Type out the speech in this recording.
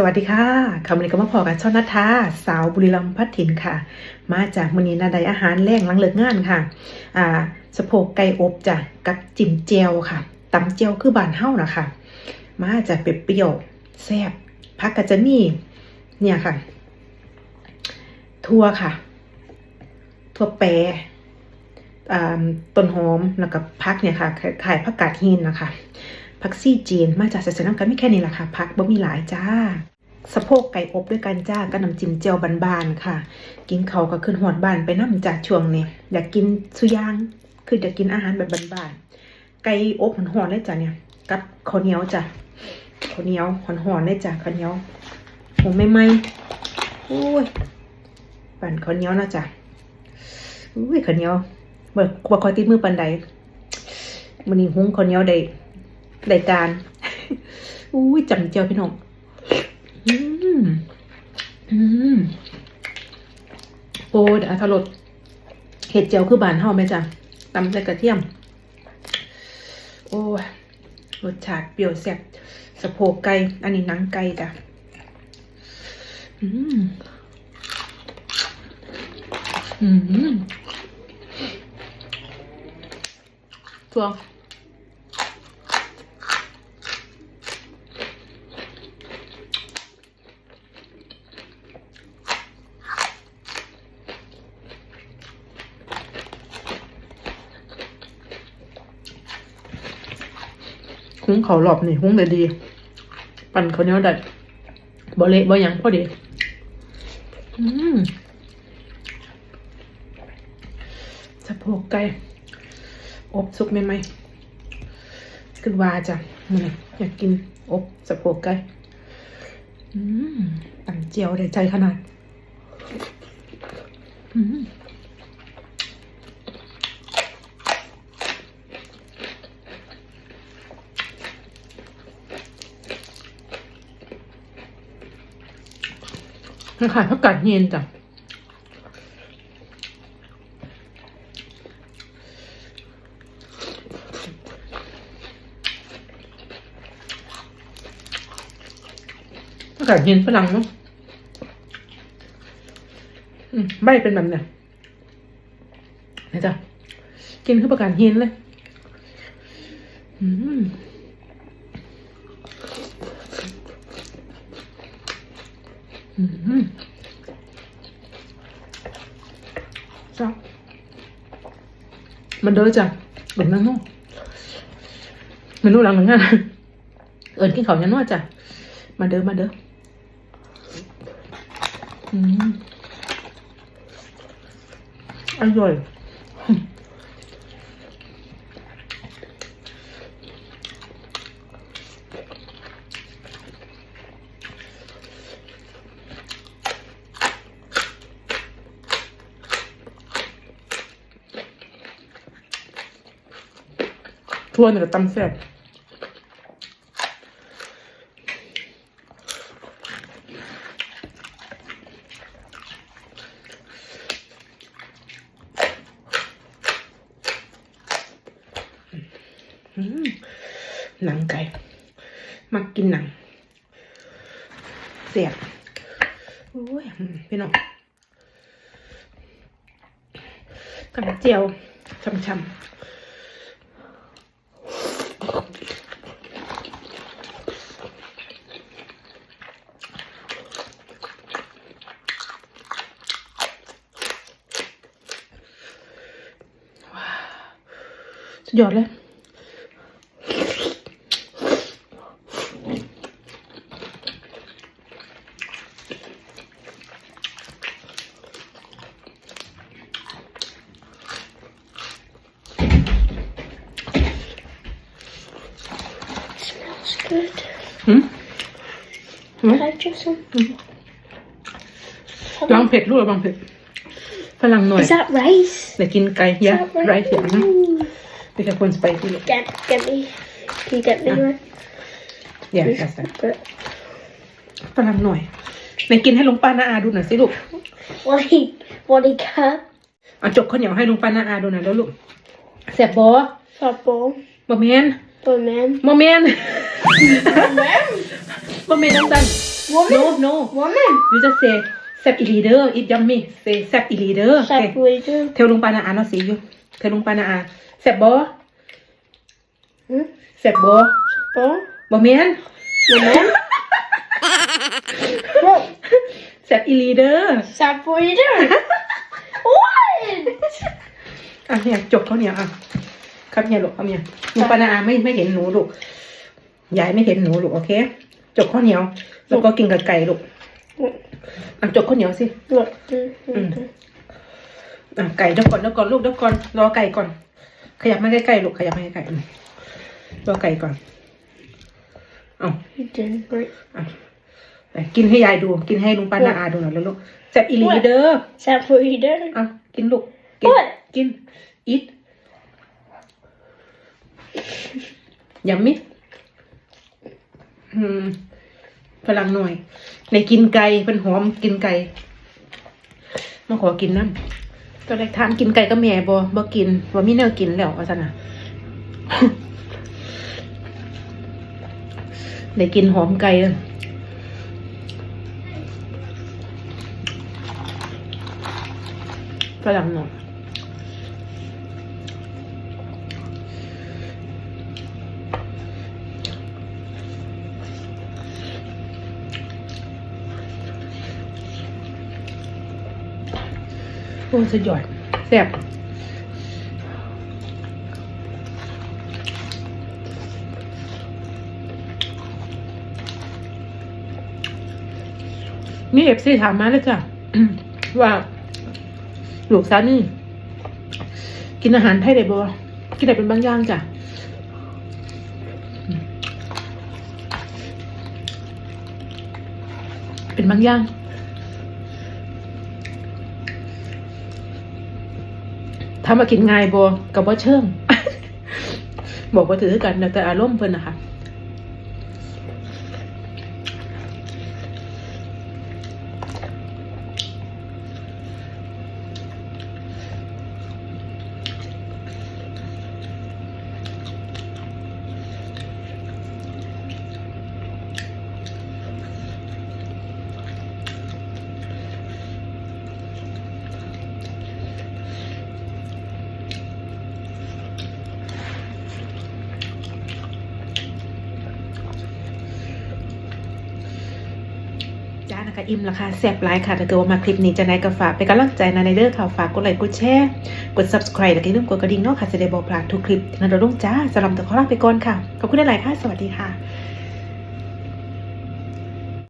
สวัสดีค่ะคำนี้ก็มาพอกับช่อนัทาสาวบุรีรัมย์พัฒถินค่ะ มาจากมือนีนาไดอาหารแรงหลังเลิกงานค่ะอ่าสะโพกไก่อบจ้ะกับจิ้มเจียวค่ะตำเจียวคือบานเฮ้านะคะมาจากเปรี้ยวแซ่บพักก็จะมีเนี่ยค่ะทั่วค่ะทั่วแปรอ่าต้นหอมแล้วก็พักเนี่ยค่ะขายผักกาดหินนะคะ ผักซี่จีนมาจากศาสนากันไม่แค่นี้แหละค่ะผักบ่มีหลายจ้า สะโพกไก่อบด้วยกันจ้ากับน้ำจิ้มเจียวบานๆค่ะ กินเขาก็ขึ้นหอดบานไปน้ำจากช่วงนี้อยากกินสุยางคืออยากกินอาหารแบบบานๆไก่อบหอนๆเลยจ้ะเนี่ยกับข้าวเหนียวจ้ะข้าวเหนียวหอนๆเลยจ้ะข้าวเหนียวหุงไม่ไหมโอ้ยปั่นข้าวเหนียวนะจ้ะอุ้ยข้าวเหนียวเบิกบ่คอยติดมือปันใดมันนี้หุ้งข้าวเหนียวได้ ได้การอุ้ยจำเจียวพี่น้องอืมอืมโอ้เดี๋ยวอัธรสเห็ดเจียวคือบานเฮาไหมจ๊ะตำใส่กระเทียม โอ้ยรสชาติเปรี้ยวแซ่บสะโพกไก่ อันนี้หนังไก่จ้ะอืม อืมทัว หุ้งเขาหลอบนี่หุ้งได้ดี ปั่นเขาเนี้ยได้บ่เละบ่ยังพอดี อืมสะโพกไก่อบสุกไหมไหมคือว่าจ้ะมันอยากกินอบสะโพกไก่อืมตั้งเจียวได้ใจขนาด อืม ขายผักกาดเย็นจ้ะอากาศเย็นฝรั่งเนาะใบเป็นแบบเนี้ยนะจ๊ะกินคือประกาศเย็นเลย อืม อืมจ้ะมันเด้อจ้ะเบิ่งนั่งห้องเมนูหลังหลังงานเอิญกินข้าวยันว่าจ้ะ มาเด้อมาเด้ออืมอร่อย ทั่วเนี่ยตำแซ่บหนังไก่มากินหนังเสียบโอ้ยพี่น้องกับเจียวช่ำๆ สุดยอดเลย Smells good. หืม Hmm? Can I just some? ลองเผ็ดลูกระวังเผ็ดฝรั่งหน่อย Is that rice? เดี๋ยวกินไก่ Is เยอะ that ไรเสียนะ Ooh. เป็นแค่คนสไปซี่เลย Get, get me. Can you get me Ah. one? อย่า Please? อย่าใส่ But ฝรั่งหน่อยไหนกินให้ลุงป้าน้าอาดูหน่อยสิลูก what he, what he got? เอาจกข้าวเหนียวให้ลุงป้าน้าอาดูหน่อยแล้วลูกแสบบอ That ball. บะเมน But man. บะเมนบะเมนน้ำตาล Woman. no no Woman. you just say แซ่บอีหลีเด้อ it yummy say แซ่บอีหลีเด้อ Chef, okay. what do you do? เทลลุงปานาอาเนาะสิอยู่เทลลุงปานาอา แซ่บบ่ Hmm? แซ่บบ่ Bon. บ่แม่น Woman. what? แซ่บอีหลีเด้อ Chef, what are you doing? what? อะเนี่ยจบเท่าเนี้ยอะครับเนี่ยลูกครับเนี่ยลุงปานาอาไม่ไม่เห็นหนูลูกยายไม่เห็นหนูลูกโอเค จบข้าวเหนียว แล้วก็กินกับไก่ลูกอะจบข้าวเหนียวสิ Look. Mm. อะไก่เดี๋ยวก่อนเดี๋ยวก่อนลูกเดี๋ยวก่อนรอไก่ก่อน ขยับมาใกล้ๆลูกขยับมาใกล้ๆอืมรอไก่ก่อน เอา You didn't break. ไปกินให้ยายดู กินให้ลุงป้านาอาดูหน่อยแล้วลูกแซ่บอีหลีเด้อ Chef, what are you doing? อะกินลูก กิน What? กิน อิทยำมิอืมพลังหน่อย ในกินไก่เป็นหอมกินไก่มาขอกินน้ำ ตอนแรกถามกินไก่ก็แม่บ่บ่กินว่ามีแนวกินแล้วว่าซั่นน่ะได้กินหอมไก่แล้วฝรั่งหน่อย โอ้สุดยอดแซ่บมีเอฟซีถามมาเลยจ้ะว่าลูกสาวนี่ กินอาหารไทยได้บ่กินได้เป็นบางอย่างจ้ะเป็นบางอย่าง ทำมากินง่ายบ่กับบ่เชิง บอกว่าถือกันแต่อารมณ์เพิ่นนะคะ จ้านะคะอิ่มแล้วค่ะแซ่บหลายค่ะถ้าเกิดว่ามาคลิปนี้จะไหนก็ฝากไป็นกำลังใจนะในเด้อค่ะฝากกดไลค์กดแชร์กด subscribe แล้วก็อย่าลืมกดกระดิ่งเนาะค่ะจะได้บอกพลาดทุกคลิปนั้นเราลงจ้าสำหรับตัวขอลาไปก่อนค่ะขอบคุณหลายๆค่ะ สวัสดีค่ะ